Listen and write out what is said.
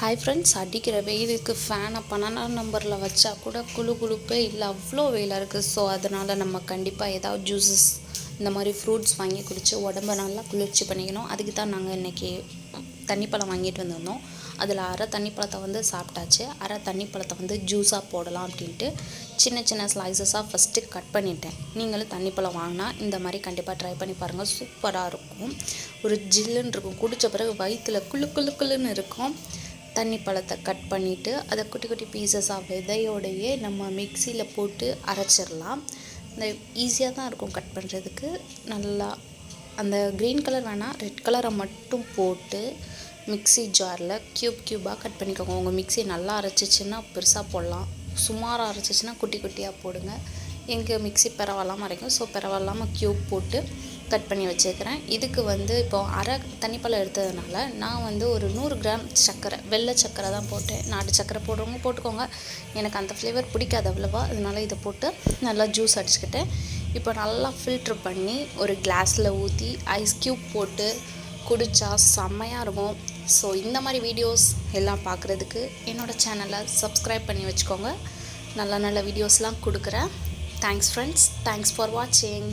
Hi friends அடிக்கிற வெயிலுக்கு ஃபேனை பன்னெண்டாம் நம்பரில் வச்சா கூட குளு குழுப்பே இல்லை அவ்வளோ வெயிலாக இருக்குது ஸோ அதனால் நம்ம கண்டிப்பாக ஏதாவது ஜூஸஸ் இந்த மாதிரி ஃப்ரூட்ஸ் வாங்கி குடித்து உடம்ப நல்லா குளிர்ச்சி பண்ணிக்கணும். அதுக்கு தான் நாங்கள் இன்றைக்கி தண்ணிப்பழம் வாங்கிட்டு வந்திருந்தோம். அதில் அரை தண்ணிப்பழத்தை வந்து சாப்பிட்டாச்சு. அரை தண்ணிப்பழத்தை வந்து ஜூஸாக போடலாம் அப்படின்ட்டு சின்ன சின்ன ஸ்லைசஸாக ஃபஸ்ட்டு கட் பண்ணிட்டேன். நீங்களும் தண்ணிப்பழம் வாங்கினா இந்த மாதிரி கண்டிப்பாக ட்ரை பண்ணி பாருங்கள் சூப்பராக இருக்கும். ஒரு ஜில்லுன்னு இருக்கும். குடித்த பிறகு வயிற்றில் குளு குளு குளுன்னு இருக்கும். தண்ணி பழத்தை கட் பண்ணிவிட்டு அதை குட்டி குட்டி பீசஸாக விதையோடையே நம்ம மிக்சியில் போட்டு அரைச்சிடலாம். இந்த ஈஸியாக தான் இருக்கும் கட் பண்ணுறதுக்கு நல்லா அந்த க்ரீன் கலர் வேணால் ரெட் கலரை மட்டும் போட்டு மிக்ஸி ஜாரில் க்யூப் க்யூபாக கட் பண்ணிக்கோங்க. உங்கள் மிக்ஸி நல்லா அரைச்சிச்சின்னா பெருசாக போடலாம். சுமாராக அரைச்சிச்சின்னா குட்டி குட்டியாக போடுங்க. எங்கள் மிக்ஸி பரவாயில்லாமல் அரைக்கும். ஸோ பரவாயில்லாமல் க்யூப் போட்டு கட் பண்ணி வச்சுருக்கிறேன். இதுக்கு வந்து இப்போ அரை தண்ணிப்பழம் எடுத்ததுனால நான் வந்து ஒரு நூறு கிராம் சர்க்கரை வெள்ளை சர்க்கரை தான் போட்டேன். நாட்டு சர்க்கரை போடுறவங்க போட்டுக்கோங்க. எனக்கு அந்த ஃப்ளேவர் பிடிக்காது அவ்வளோவா. அதனால இதை போட்டு நல்லா ஜூஸ் அடிச்சுக்கிட்டேன். இப்போ நல்லா ஃபில்ட்ரு பண்ணி ஒரு கிளாஸில் ஊற்றி ஐஸ் க்யூப் போட்டு குடித்தா செம்மையாக இருக்கும். ஸோ இந்த மாதிரி வீடியோஸ் எல்லாம் பார்க்குறதுக்கு என்னோடய சேனலை சப்ஸ்கிரைப் பண்ணி வச்சுக்கோங்க. நல்ல நல்ல வீடியோஸ்லாம் கொடுக்குறேன். தேங்க்ஸ் ஃப்ரெண்ட்ஸ் தேங்க்ஸ் ஃபார் வாட்சிங்